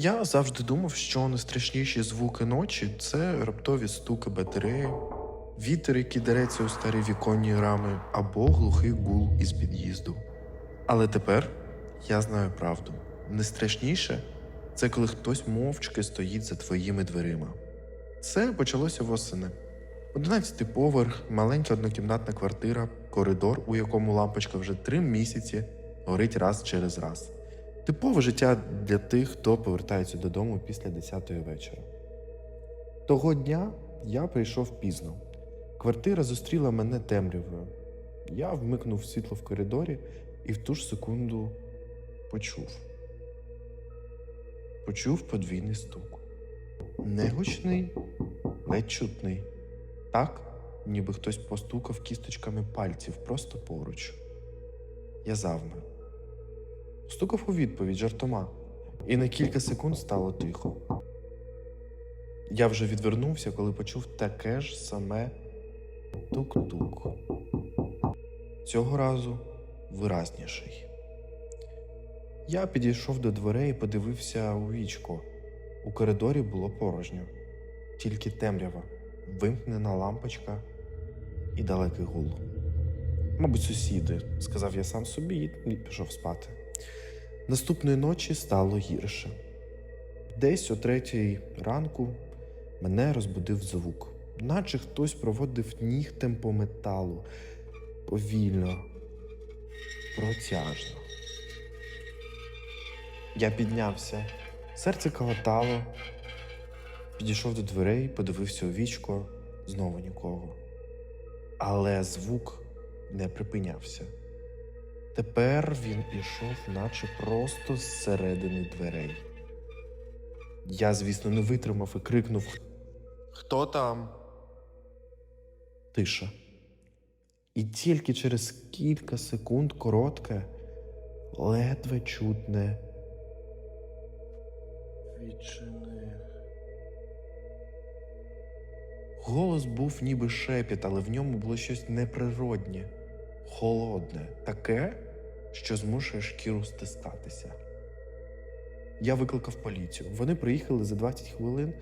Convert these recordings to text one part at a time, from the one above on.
Я завжди думав, що найстрашніші звуки ночі це раптові стуки батареї, вітер, який дереться у старі віконні рами, або глухий гул із під'їзду. Але тепер я знаю правду. Найстрашніше це коли хтось мовчки стоїть за твоїми дверима. Це почалося восени. Одинадцятий поверх, маленька однокімнатна квартира, коридор, у якому лампочка вже три місяці горить раз через раз. Типове життя для тих, хто повертається додому після 10-ї вечора. Того дня я прийшов пізно. Квартира зустріла мене темрявою. Я вмикнув світло в коридорі і в ту ж секунду почув. Почув подвійний стук. Не гучний, ледь чутний. Так, ніби хтось постукав кісточками пальців просто поруч. Я завмер. Стукав у відповідь жартома, і на кілька секунд стало тихо. Я вже відвернувся, коли почув таке ж саме тук-тук. Цього разу виразніший. Я підійшов до дверей і подивився у вічко. У коридорі було порожньо, тільки темрява, вимкнена лампочка і далекий гул. Мабуть, сусіди, сказав я сам собі і пішов спати. Наступної ночі стало гірше. Десь о третій ранку мене розбудив звук, наче хтось проводив нігтем по металу повільно, протяжно. Я піднявся, серце калатало, підійшов до дверей, подивився у вічко, знову нікого. Але звук не припинявся. Тепер він ішов, наче просто зсередини дверей. Я, звісно, не витримав і крикнув: Хто там? Тиша. І тільки через кілька секунд коротке, ледве чутне. Відчини. Голос був ніби шепіт, але в ньому було щось неприроднє, холодне, таке, що змушує шкіру стискатися. Я викликав поліцію. Вони приїхали за 20 хвилин.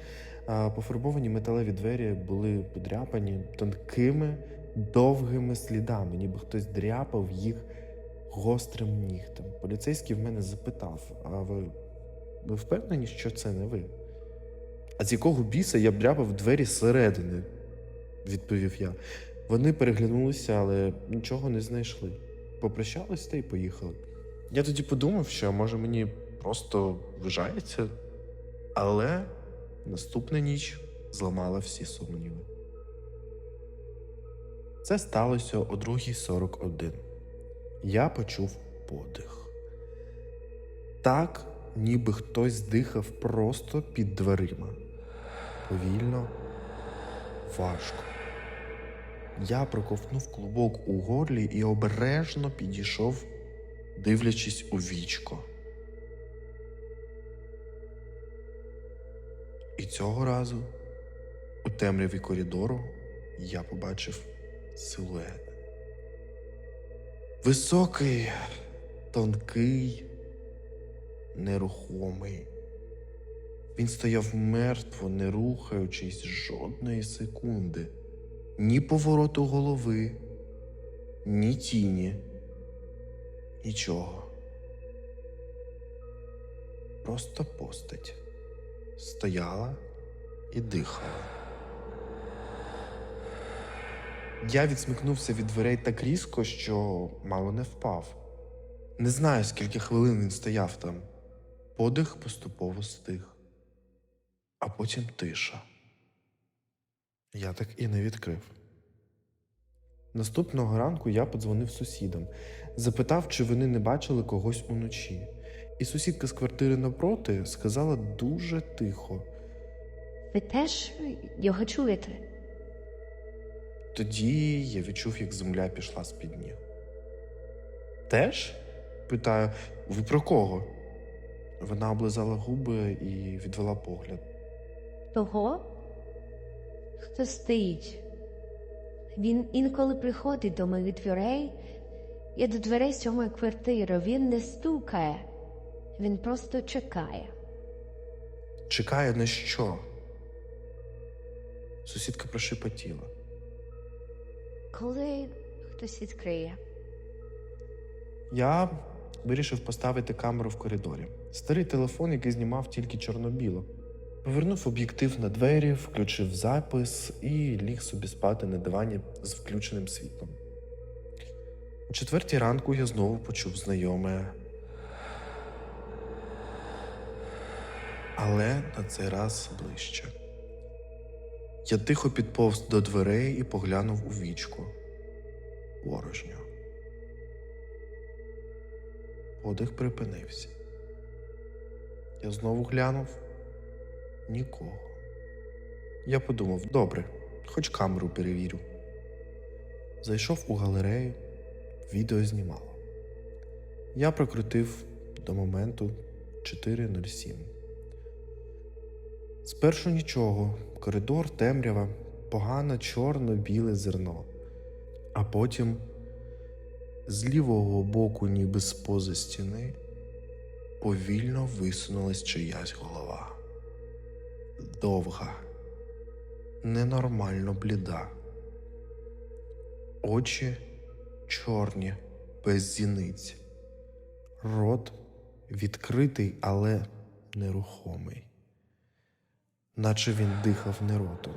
Пофарбовані металеві двері були подряпані тонкими, довгими слідами, ніби хтось дряпав їх гострим нігтем. Поліцейський в мене запитав: А ви, ви впевнені, що це не ви? А з якого біса я б дряпав двері зсередини? відповів я. Вони переглянулися, але нічого не знайшли. Попрощалися та й поїхали. Я тоді подумав, що може мені просто вважається, але наступна ніч зламала всі сумніви. Це сталося о 2.41. Я почув подих. Так, ніби хтось дихав просто під дверима. Повільно, важко. Я проковтнув клубок у горлі і обережно підійшов, дивлячись у вічко. І цього разу у темряві коридору я побачив силует. Високий, тонкий, нерухомий. Він стояв мертво, не рухаючись жодної секунди, ні повороту голови, ні тіні, нічого. Просто постать стояла і дихала. Я відсмикнувся від дверей так різко, що мало не впав. Не знаю, скільки хвилин він стояв там. Подих поступово стих, а потім тиша. Я так і не відкрив. Наступного ранку я подзвонив сусідам, запитав, чи вони не бачили когось уночі. І сусідка з квартири напроти сказала дуже тихо. Ви теж його чуєте? Тоді я відчув, як земля пішла з під ніг. Теж? питаю, ви про кого? Вона облизала губи і відвела погляд. Того, хто стоїть. Він інколи приходить до моїх дверей. Я до дверей сьомої квартири. Він не стукає, він просто чекає. Чекає на що? Сусідка прошепотіла. Коли хтось відкриє. Я вирішив поставити камеру в коридорі. Старий телефон, який знімав тільки чорно-біло. Повернув об'єктив на двері, включив запис і ліг собі спати на дивані з включеним світлом. О четвертій ранку я знову почув знайоме. Але на цей раз ближче. Я тихо підповз до дверей і поглянув у вічку. Порожньо. Подих припинився. Я знову глянув нікого. Я подумав: добре, хоч камеру перевірю. Зайшов у галерею, відео знімало. Я прокрутив до моменту 4.07. Спершу нічого, коридор, темрява, погане чорно-біле зерно. А потім з лівого боку, ніби з поза стіни, повільно висунулась чиясь голова. Довга, ненормально бліда. Очі чорні, без зіниць. Рот відкритий, але нерухомий, наче він дихав не ротом.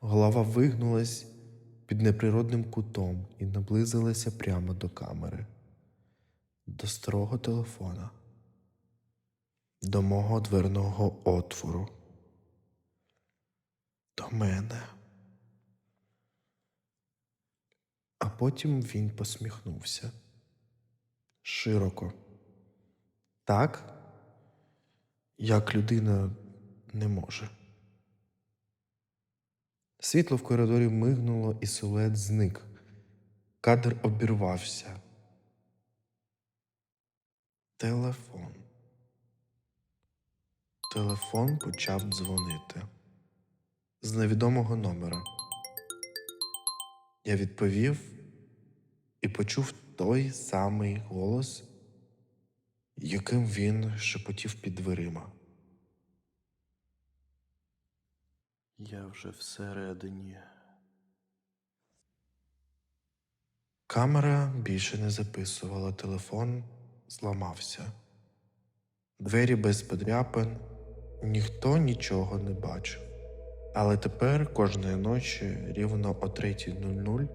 Голова вигнулась під неприродним кутом і наблизилася прямо до камери, до старого телефона, до мого дверного отвору, до мене. А потім він посміхнувся широко. Так, як людина не може. Світло в коридорі мигнуло, і силует зник. Кадр обірвався. Телефон. Телефон почав дзвонити з невідомого номера. Я відповів і почув той самий голос, яким він шепотів під дверима. Я вже всередині. Камера більше не записувала, телефон зламався. Двері без подряпин, ніхто нічого не бачив. Але тепер кожної ночі, рівно о 3.00,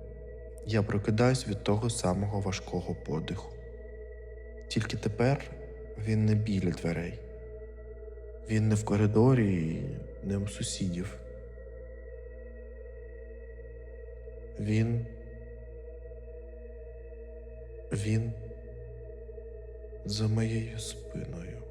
я прокидаюсь від того самого важкого подиху. Тільки тепер він не біля дверей. Він не в коридорі і не у сусідів. Він. Він за моєю спиною.